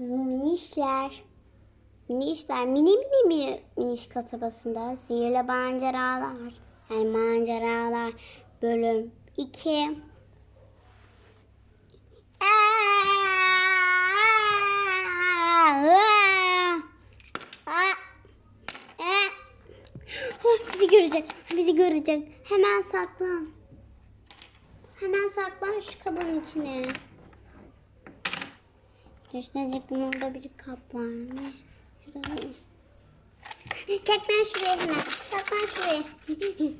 Minişler. Minişler. Mini mini mi miniş kasabasında sihirli maceralar. Yani maceralar bölüm 2. Bizi görecek. Bizi görecek. Hemen saklan. Hemen saklan şu kabın içine. Gösterecektim orada bir kap varmış. Şurada. Şuraya hemen. Saklan şuraya.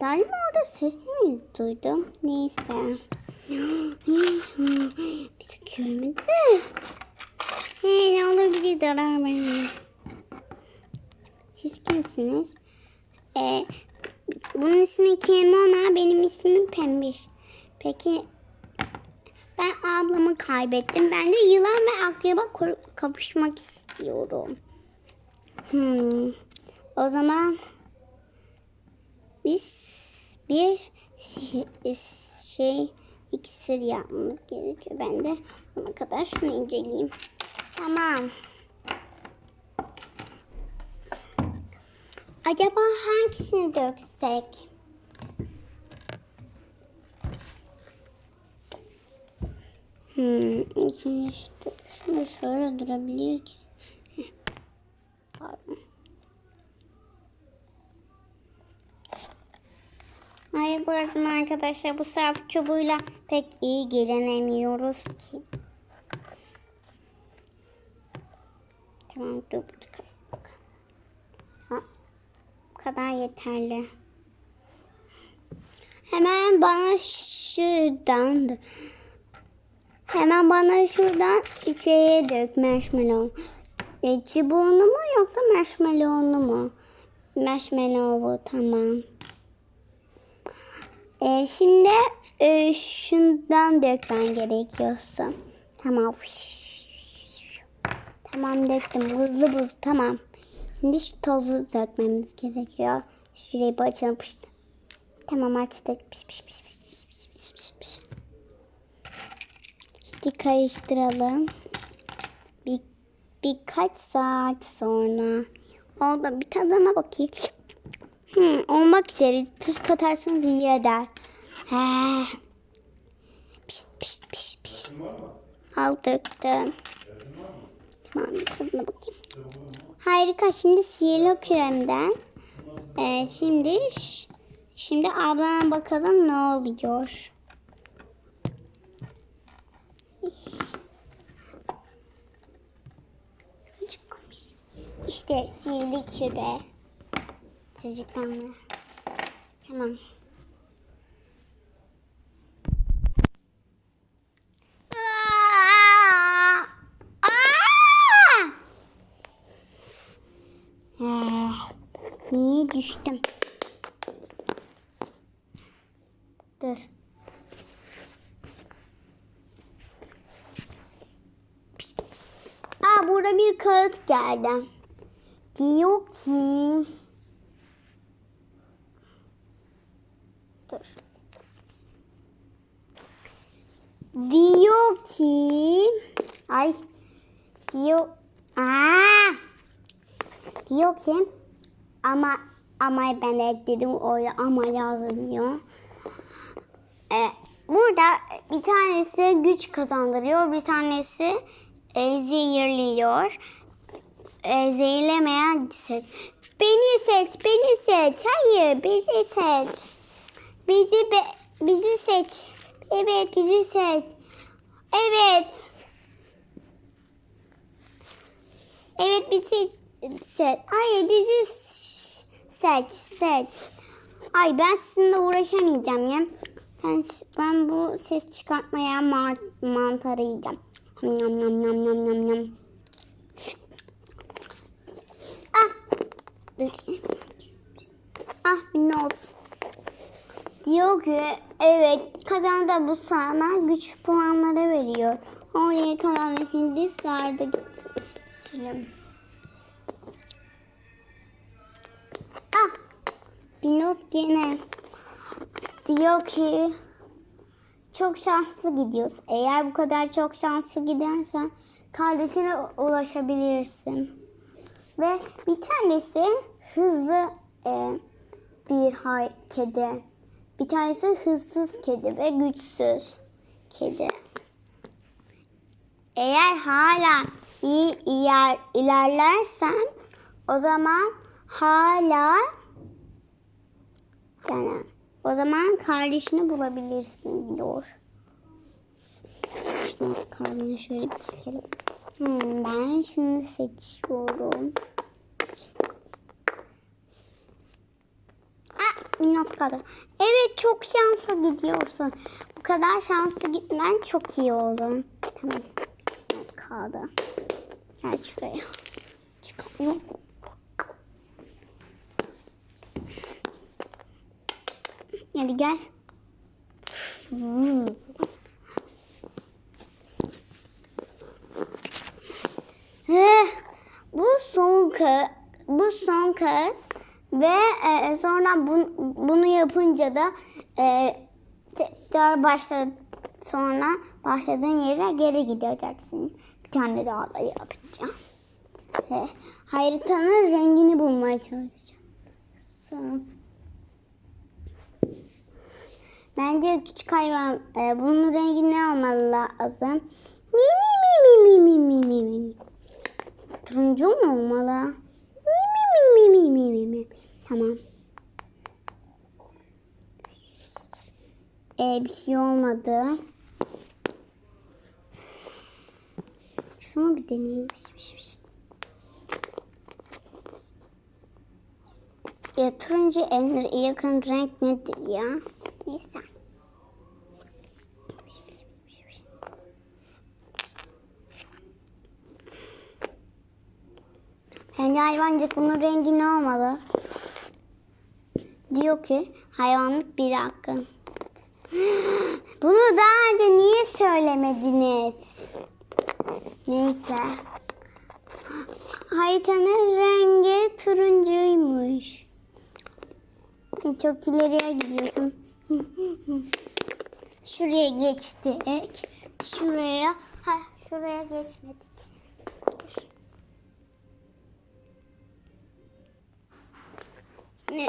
Galiba orada ses mi duydum? Neyse. Bizi görmedi. Hey, ne bizi zarar vermeyin. Siz kimsiniz? Ee, bunun ismi Kemona, benim ismim Pembiş. Peki ben ablamı kaybettim. Ben de yılan ve akraba kavuşmak istiyorum. Hmm. O zaman biz bir şey iksir yapmamız gerekiyor. Ben de ona kadar şunu inceleyeyim. Tamam. Acaba hangisini döksek? Hmm, ilk şu, şunu şöyle durabilir ki. Pardon. Hayır arada arkadaşlar bu sarf çubuğuyla pek iyi gelenemiyoruz ki. Tamam dur burada bu kadar yeterli. Hemen bana şuradan Hemen bana şuradan şeye dök marshmallow. E, çubuğunu mu yoksa marshmallow'unu mu? Marshmallow'u tamam. E, şimdi e, şundan dökmen gerekiyorsa. Tamam. Tamam döktüm. Hızlı buz. Tamam. Şimdi şu tozu dökmemiz gerekiyor. Şurayı bir açalım. Pişt. Tamam açtık. Piş piş piş piş piş piş piş piş Şimdi karıştıralım. Bir, birkaç saat sonra. Oldu. Bir tadına bakayım. Hmm, olmak üzere. Tuz katarsanız iyi eder. He. Piş piş piş piş. Al döktüm. Tamam bir tadına bakayım. Harika. Şimdi sihirli kremden. Ee, şimdi şimdi ablana bakalım ne oluyor. İşte sihirli küre. Çocuklarla. Tamam. Niye düştüm? Dur. Aa burada bir kağıt geldi. Diyor ki Dur. Diyor ki ay diyor aa diyor ki ama ama ben ekledim oraya ama yazmıyor. Ee, burada bir tanesi güç kazandırıyor, bir tanesi e, zehirliyor. E, zehirlemeyen seç. Beni seç, beni seç. Hayır, bizi seç. Bizi be, bizi seç. Evet, bizi seç. Evet. Evet, bizi seç. Hayır, bizi seç, seç. Ay ben sizinle uğraşamayacağım ya. Ben, ben bu ses çıkartmaya mantarı yiyeceğim. Yam yam yam yam yam yam. Ah. Dur. Ah not. Diyor ki evet kazanda bu sana güç puanları veriyor. Oraya kalan Hindistan'da gidelim. Ah bir not gene. Diyor ki çok şanslı gidiyorsun. Eğer bu kadar çok şanslı gidersen kardeşine ulaşabilirsin. Ve bir tanesi hızlı e, bir hay kedi. Bir tanesi hızsız kedi ve güçsüz kedi. Eğer hala iyi iler, ilerlersen o zaman hala yani o zaman kardeşini bulabilirsin diyor. Şunu kalbini şöyle çekelim. Hmm, ben şunu seçiyorum. Ah, minnak kaldı. Evet çok şanslı gidiyorsun. Bu kadar şanslı gitmen çok iyi oldu. Tamam. Not kaldı. Gel şuraya. Çıkalım. Hadi gel. Eh, bu son kağıt, bu son kağıt ve e, sonra bun, bunu yapınca da e, tekrar başla sonra başladığın yere geri gideceksin. Bir tane daha da yapacağım. E, haritanın rengini bulmaya çalışacağım. Bence küçük hayvan e, bunun rengi ne olmalı lazım? Mi mi mi mi mi mi mi mi mi. Turuncu mu olmalı? Mi mi mi mi mi mi mi mi. Tamam. E, bir şey olmadı. Şunu bir deneyeyim. Ya turuncu en yakın renk nedir ya? Neyse. Bence hayvancık bunun rengi ne olmalı? Diyor ki hayvanlık bir hakkı. Bunu daha önce niye söylemediniz? Neyse. Haritanın rengi turuncuymuş. Çok ileriye gidiyorsun. Şuraya geçtik. Şuraya. Ha, şuraya geçmedik. Ne?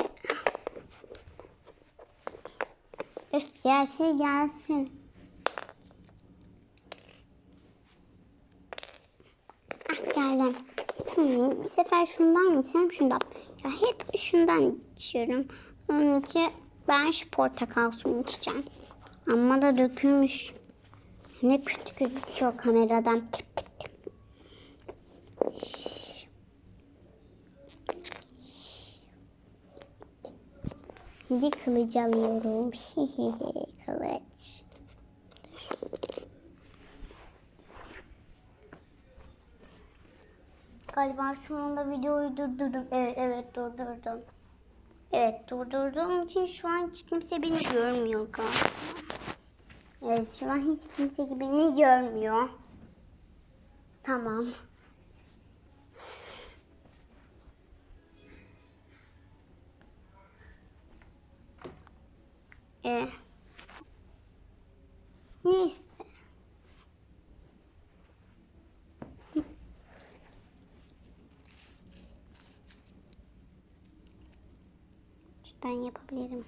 Öf her şey gelsin. Ah geldim. Hmm, bir sefer şundan gitsem şundan. Ya hep şundan içiyorum. Onun için ben şu portakal suyunu içeceğim. Ama da dökülmüş. Ne kötü gözüküyor kameradan. Tip tip Şimdi kılıcı alıyorum. Kılıç. Galiba şu anda videoyu durdurdum. Evet evet durdurdum. Evet durdurduğum için şu an hiç kimse beni görmüyor galiba. Evet şu an hiç kimse beni görmüyor. Tamam. Э. е. Місце. Читання поблизим.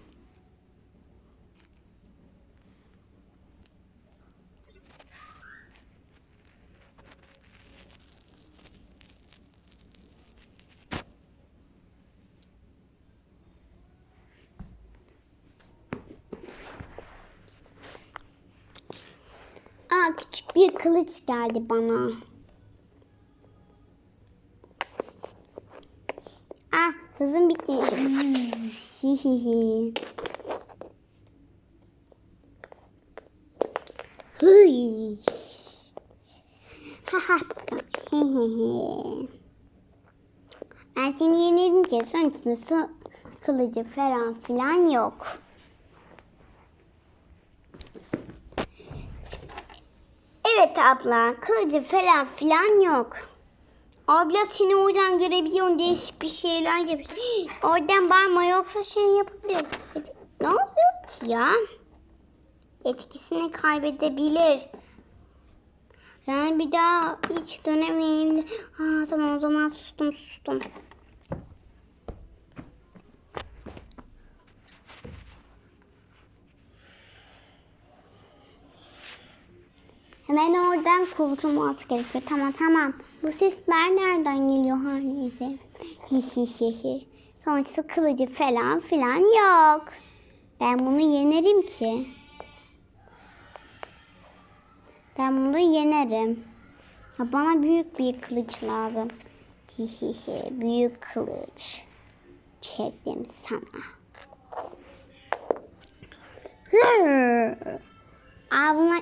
Bir kılıç geldi bana. Ah hızım bitti. Hihihi. Hıy. Ha ha. Hehehe. Ben seni yenildim ki sonrasında kılıcı falan filan yok. Evet abla, kılıcı falan filan yok. Abla seni oradan görebiliyorum değişik bir şeyler yapıyorsun. Oradan bağırma yoksa şey yapabilir. Ne oluyor ki ya? etkisini kaybedebilir. Yani bir daha hiç dönemeyebilir. Ha, tamam o zaman sustum sustum. Hemen oradan kurtulması gerekiyor. Tamam tamam. Bu sesler nereden geliyor her neyse. Hi hi hi hi. Sonuçta kılıcı falan filan yok. Ben bunu yenerim ki. Ben bunu yenerim. Ya bana büyük bir kılıç lazım. Hi hi hi. Büyük kılıç. Çektim sana. Hırr. Aa